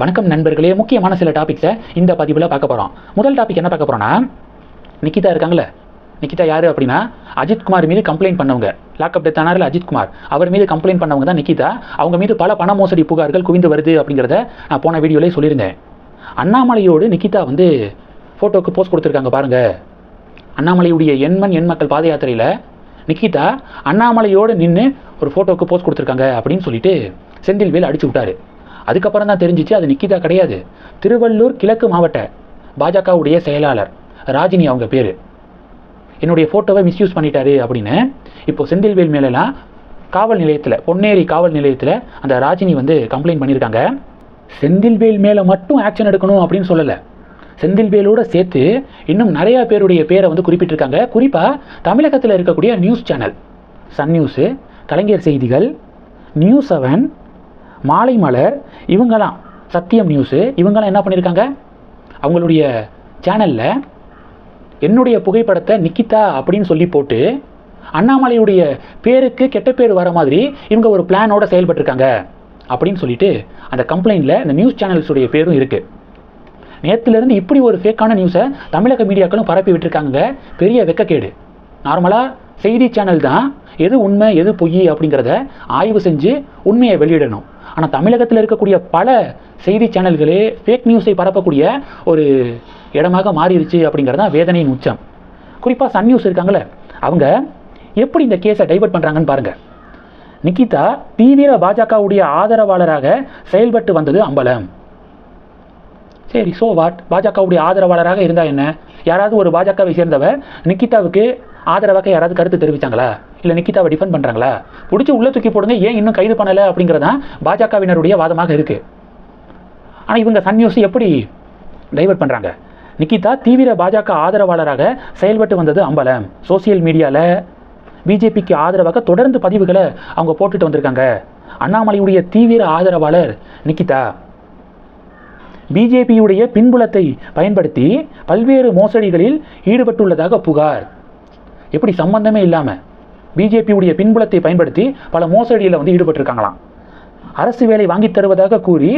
வணக்கம் நண்பர்களே. முக்கியமான சில டாபிக்ஸை இந்த பதிவில் பார்க்க போகிறோம் முதல் டாபிக் என்ன பார்க்க போகிறோன்னா நிக்கிதா இருக்காங்களே நிக்கிதா யார் அப்படின்னா அஜித் குமார் மீது கம்ப்ளைண்ட் பண்ணவங்க. லாக்அப் டெத் ஆனார்ல அஜித்குமார் அவர் மீது கம்ப்ளைண்ட் பண்ணவங்க தான் நிக்கிதா. அவங்க மீது பல பண மோசடி புகார்கள் குவிந்து வருது அப்படிங்கிறத நான் போன வீடியோலேயே சொல்லியிருந்தேன். அண்ணாமலையோடு நிக்கிதா வந்து ஃபோட்டோக்கு போஸ்ட் கொடுத்துருக்காங்க பாருங்கள் அண்ணாமலையுடைய எண்மண் எண் மக்கள் பாத யாத்திரையில் நிக்கிதா அண்ணாமலையோடு நின்று ஒரு ஃபோட்டோக்கு போஸ்ட் கொடுத்துருக்காங்க அப்படின்னு சொல்லிட்டு செந்தில்வேல் அடிச்சு விட்டாரு. அதுக்கப்புறம் தான் தெரிஞ்சிச்சு அது நிக்கிதா கிடையாது. திருவள்ளூர் கிழக்கு மாவட்ட பாஜகவுடைய செயலாளர் ராஜினி அவங்க பேர். என்னுடைய ஃபோட்டோவை மிஸ்யூஸ் பண்ணிட்டாரு அப்படின்னு இப்போ செந்தில்வேல் மேலெலாம் காவல் நிலையத்தில் பொன்னேரி காவல் நிலையத்தில் அந்த ராஜினி வந்து கம்ப்ளைண்ட் பண்ணியிருக்காங்க செந்தில்வேல் மேலே மட்டும் ஆக்ஷன் எடுக்கணும் அப்படின்னு சொல்லலை. செந்தில்வேலோட சேர்த்து இன்னும் நிறையா பேருடைய பேரை வந்து குறிப்பிட்டிருக்காங்க. குறிப்பாக தமிழகத்தில் இருக்கக்கூடிய news channel Sun news Kalaignar Seithigal news seven மாலை மலர் இவங்கெல்லாம் சத்தியம் நியூஸு இவங்கெல்லாம் என்ன பண்ணியிருக்காங்க அவங்களுடைய சேனலில் என்னுடைய புகைப்படத்தை நிக்கிதா அப்படின்னு சொல்லி போட்டு அண்ணாமலையுடைய பேருக்கு கெட்ட பேர் வர மாதிரி இவங்க ஒரு பிளானோட செயல்பட்டிருக்காங்க அப்படின்னு சொல்லிட்டு அந்த கம்ப்ளைண்ட்டில் இந்த நியூஸ் சேனல்ஸுடைய பேரும் இருக்குது நேற்றுலேருந்து இப்படி ஒரு ஃபேக்கான நியூஸை தமிழக மீடியாக்களும் பரப்பி விட்டுருக்காங்க பெரிய வெக்கக்கேடு. நார்மலாக செய்தி சேனல் தான் எது உண்மை எது பொய் அப்படிங்கிறத ஆய்வு செஞ்சு உண்மையை வெளியிடணும். ஆனால் தமிழகத்தில் இருக்கக்கூடிய பல செய்தி சேனல்களே ஃபேக் நியூஸை பரப்பக்கூடிய ஒரு இடமாக மாறிடுச்சு அப்படிங்கிறது தான் வேதனையின் உச்சம். குறிப்பாக சன் நியூஸ் இருக்காங்களே அவங்க எப்படி இந்த கேஸை டைவர்ட் பண்ணுறாங்கன்னு பாருங்கள் நிக்கிதா தீவிர பாஜகவுடைய ஆதரவாளராக செயல்பட்டு வந்தது அம்பலம். சரி ஸோ வாட் பாஜகவுடைய ஆதரவாளராக இருந்தால் என்ன? யாராவது ஒரு பாஜகவை சேர்ந்தவர் நிக்கிதாவுக்கு ஆதரவாக யாராவது கருத்து தெரிவித்தாங்களா இல்லை நிக்கிதாவை டிஃபெண்ட் பண்ணுறாங்களா பிடிச்சி உள்ளே தூக்கி போடுங்க ஏன் இன்னும் கைது பண்ணலை அப்படிங்கிறதான் பாஜகவினருடைய வாதமாக இருக்குது ஆனால் இவங்க சன் நியூஸ் எப்படி டைவர்ட் பண்ணுறாங்க நிக்கிதா தீவிர பாஜக ஆதரவாளராக செயல்பட்டு வந்தது அம்பலம். சோசியல் மீடியாவில் பிஜேபிக்கு ஆதரவாக தொடர்ந்து பதிவுகளை அவங்க போட்டுட்டு வந்திருக்காங்க. அண்ணாமலையுடைய தீவிர ஆதரவாளர் நிக்கிதா. பிஜேபியுடைய பின்புலத்தை பயன்படுத்தி பல்வேறு மோசடிகளில் ஈடுபட்டுள்ளதாக புகார். எப்படி சம்பந்தமே இல்லாமல் பிஜேபியுடைய பின்புலத்தை பயன்படுத்தி பல மோசடியில் வந்து ஈடுபட்டிருக்காங்களாம். அரசு வேலை வாங்கி தருவதாக கூறி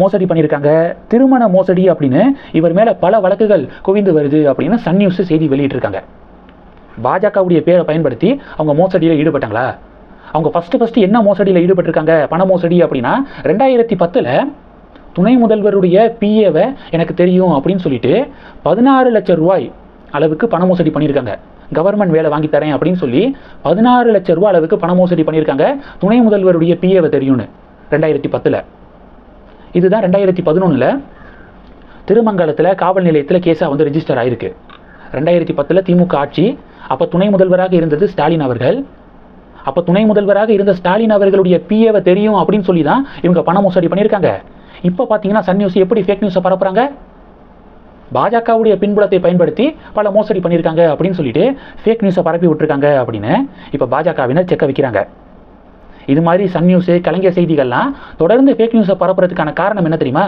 மோசடி பண்ணியிருக்காங்க. திருமண மோசடி அப்படின்னு இவர் மேலே பல வழக்குகள் குவிந்து வருது அப்படின்னு சன் நியூஸ் செய்தி வெளியிட்டிருக்காங்க. பாஜகவுடைய பேரை பயன்படுத்தி அவங்க மோசடியில் ஈடுபட்டாங்களா? அவங்க ஃபஸ்ட்டு ஃபஸ்ட்டு என்ன மோசடியில் ஈடுபட்டிருக்காங்க? பண மோசடி அப்படின்னா ரெண்டாயிரத்தி பத்தில் துணை முதல்வருடைய பிஏவை எனக்கு தெரியும் அப்படின்னு சொல்லிட்டு பதினாறு லட்சம் ரூபாய் அளவுக்கு பண மோசடி பண்ணியிருக்காங்க. கவர்மெண்ட் வேலை வாங்கி தரேன் அப்படின்னு சொல்லி பதினாறு லட்சம் ரூபா அளவுக்கு பண மோசடி பண்ணியிருக்காங்க. துணை முதல்வருடைய பிஏவை தெரியும்னு. ரெண்டாயிரத்தி பத்தில். இதுதான் ரெண்டாயிரத்தி பதினொன்றில் திருமங்கலத்தில் காவல் நிலையத்தில் கேஸாக வந்து ரெஜிஸ்டர் ஆயிருக்கு. ரெண்டாயிரத்தி பத்தில் திமுக ஆட்சி அப்போ துணை முதல்வராக இருந்தது ஸ்டாலின் அவர்கள். அப்போ துணை முதல்வராக இருந்த ஸ்டாலின் அவர்களுடைய பிஏவை தெரியும் அப்படின்னு சொல்லி தான் இவங்க பண மோசடி பண்ணியிருக்காங்க. இப்போ பார்த்தீங்கன்னா சன் நியூஸ் எப்படி ஃபேக் நியூஸை பரப்புறாங்க? பாஜகவுடைய பின்புலத்தை பயன்படுத்தி பல மோசடி பண்ணியிருக்காங்க அப்படின்னு சொல்லிட்டு ஃபேக் நியூஸை பரப்பி விட்டுருக்காங்க அப்படின்னு இப்போ பாஜகவினர் செக்க வைக்கிறாங்க. இது மாதிரி சன் நியூஸு கலைஞர் செய்திகள்லாம் தொடர்ந்து ஃபேக் நியூஸை பரப்புறதுக்கான காரணம் என்ன தெரியுமா?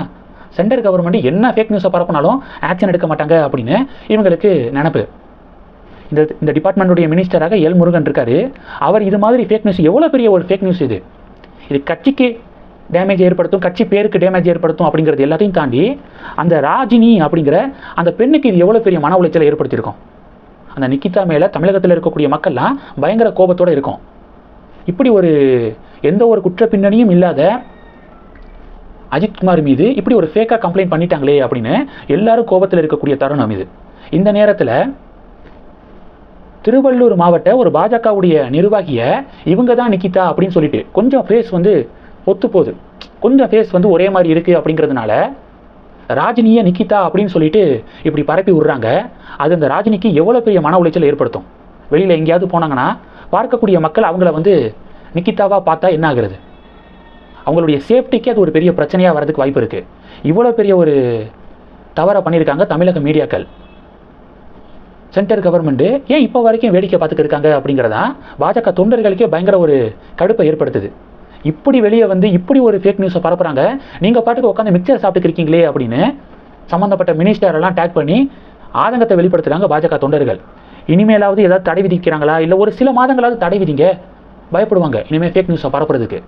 சென்ட்ரல் கவர்மெண்ட் என்ன ஃபேக் நியூஸை பரப்புனாலும் ஆக்ஷன் எடுக்க மாட்டாங்க அப்படின்னு இவங்களுக்கு நினப்பு. இந்த இந்த டிபார்ட்மெண்ட்டுடைய மினிஸ்டராக எல் முருகன் இருக்காரு. அவர் இது மாதிரி ஃபேக் நியூஸ் எவ்வளோ பெரிய ஒரு ஃபேக் நியூஸ் இது? இது கட்சிக்கு டேமேஜ் ஏற்படுத்தும் கட்சி பேருக்கு டேமேஜ் ஏற்படுத்தும் அப்படிங்கிறது எல்லாத்தையும் தாண்டி அந்த ராஜினி அப்படிங்கிற அந்த பெண்ணுக்கு இது எவ்வளோ பெரிய மன உளைச்சலை ஏற்படுத்தியிருக்கும்? அந்த நிக்கிதா மேலே தமிழகத்தில் இருக்கக்கூடிய மக்கள்லாம் பயங்கர கோபத்தோடு இருக்கும். இப்படி ஒரு எந்த ஒரு குற்ற பின்னணியும் இல்லாத அஜித்குமார் மீது இப்படி ஒரு ஃபேக்காக கம்ப்ளைண்ட் பண்ணிட்டாங்களே அப்படின்னு எல்லாரும் கோபத்தில் இருக்கக்கூடிய தருணம் இது. இந்த நேரத்தில் திருவள்ளூர் மாவட்ட ஒரு பாஜகவுடைய நிர்வாகியை இவங்க தான் நிக்கிதா அப்படின்னு சொல்லிட்டு கொஞ்சம் ஃபேஸ் வந்து ஒத்து போகுது கொஞ்சம் ஃபேஸ் வந்து ஒரே மாதிரி இருக்குது அப்படிங்கிறதுனால ராஜினியை நிக்கிதா அப்படின்னு சொல்லிட்டு இப்படி பரப்பி விடுறாங்க. அது அந்த ராஜினிக்கு எவ்வளோ பெரிய மன உளைச்சல் ஏற்படுத்தும். வெளியில் எங்கேயாவது போனாங்கன்னா பார்க்கக்கூடிய மக்கள் அவங்கள வந்து நிக்கிதாவாக பார்த்தா என்ன ஆகுறது? அவங்களுடைய சேஃப்டிக்கே அது ஒரு பெரிய பிரச்சனையாக வரதுக்கு வாய்ப்பு இருக்குது இவ்வளோ பெரிய ஒரு தவறை பண்ணியிருக்காங்க தமிழக மீடியாக்கள். சென்ட்ரல் கவர்மெண்ட்டு ஏன் இப்போ வரைக்கும் வேடிக்கை பார்த்துக்கிருக்காங்க அப்படிங்கிறதா பாஜக தொண்டர்களுக்கே பயங்கர ஒரு கடுப்பை ஏற்படுத்துது. இப்படி வெளியே வந்து இப்படி ஒரு ஃபேக் நியூஸை பரப்புகிறாங்க நீங்கள் பாட்டுக்கு உட்காந்து மிக்சர் சாப்பிட்டுக்கு இருக்கீங்களே அப்படின்னு சம்மந்தப்பட்ட மினிஸ்டரெல்லாம் டேக் பண்ணி ஆதங்கத்தை வெளிப்படுத்துகிறாங்க பாஜக தொண்டர்கள். இனிமேலாவது ஏதாவது தடை விதிக்கிறாங்களா? இல்லை ஒரு சில மாதங்களாவது தடை விதிங்க. பயப்படுவாங்க. இனிமேல் ஃபேக் நியூஸை பரப்புறதுக்கு.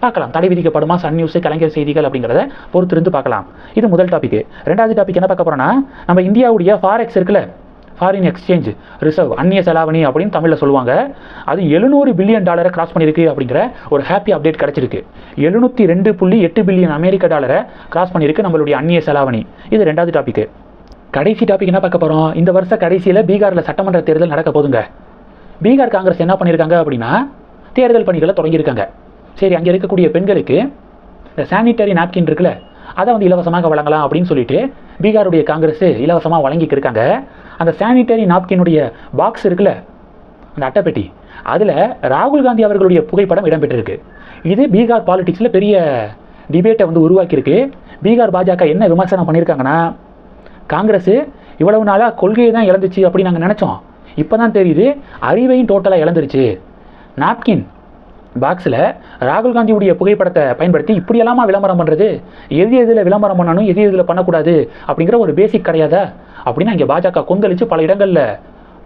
பார்க்கலாம். தடை விதிக்கப்படுமா? சன் நியூஸ் கலைஞர் செய்திகள் அப்படிங்கிறத பொறுத்திருந்து பார்க்கலாம். இது முதல் டாபிக் ரெண்டாவது டாபிக் என்ன பார்க்க போறோம்னா நம்ம இந்தியாவுடைய ஃபாரெக்ஸ் இருக்குல்ல? ஃபாரின் எக்ஸ்சேஞ்ச் ரிசர்வ் அந்நிய செலாவணி அப்படின்னு தமிழில் சொல்லுவாங்க. அது எழுநூறு பில்லியன் டாலரை கிராஸ் பண்ணியிருக்கு அப்படிங்கிற ஒரு ஹாப்பி அப்டேட் கிடச்சிருக்கு. எழுநூற்றி ரெண்டு புள்ளி எட்டு பில்லியன் அமெரிக்க டாலரை கிராஸ் பண்ணியிருக்கு நம்மளுடைய அந்நிய செலாவணி. இது ரெண்டாவது டாபிக் கடைசி டாபிக் என்ன பார்க்க போகிறோம் இந்த வருஷ கடைசியில் பீகாரில் சட்டமன்ற தேர்தல் நடக்க போதுங்க பீகார் காங்கிரஸ் என்ன பண்ணியிருக்காங்க அப்படின்னா தேர்தல் பணிகளை தொடங்கியிருக்காங்க. சரி அங்கே இருக்கக்கூடிய பெண்களுக்கு இந்த சானிட்டரி நாப்கின் இருக்குல்ல அதை வந்து இலவசமாக வழங்கலாம் அப்படின்னு சொல்லிட்டு பீகாருடைய காங்கிரஸ் இலவசமாக வழங்கிக்கிருக்காங்க அந்த சானிட்டரி நாப்கினுடைய பாக்ஸ் இருக்குல்ல அந்த அட்டைப்பெட்டி அதில் ராகுல் காந்தி அவர்களுடைய புகைப்படம் இடம்பெற்றிருக்கு. இது பீகார் பாலிடிக்ஸில் பெரிய டிபேட்டை வந்து உருவாக்கியிருக்கு. பீகார் பாஜக என்ன விமர்சனம் பண்ணியிருக்காங்கன்னா காங்கிரஸ் இவ்வளவு நாளாக கொள்கையை தான் இழந்துச்சு அப்படின்னு நாங்கள் நினச்சோம். இப்போ தான் தெரியுது அறிவையும் டோட்டலாக இழந்துருச்சு. நாப்கின் பாக்ஸில் ராகுல் காந்தியுடைய புகைப்படத்தை பயன்படுத்தி இப்படியெல்லாமா விளம்பரம் பண்ணுறது எது எதில் விளம்பரம் பண்ணணும்? எது எதில் பண்ணக்கூடாது? அப்படிங்கிற ஒரு பேசிக் கிடையாதா? அப்படின்னு அங்கே பாஜக கொந்தளித்து பல இடங்களில்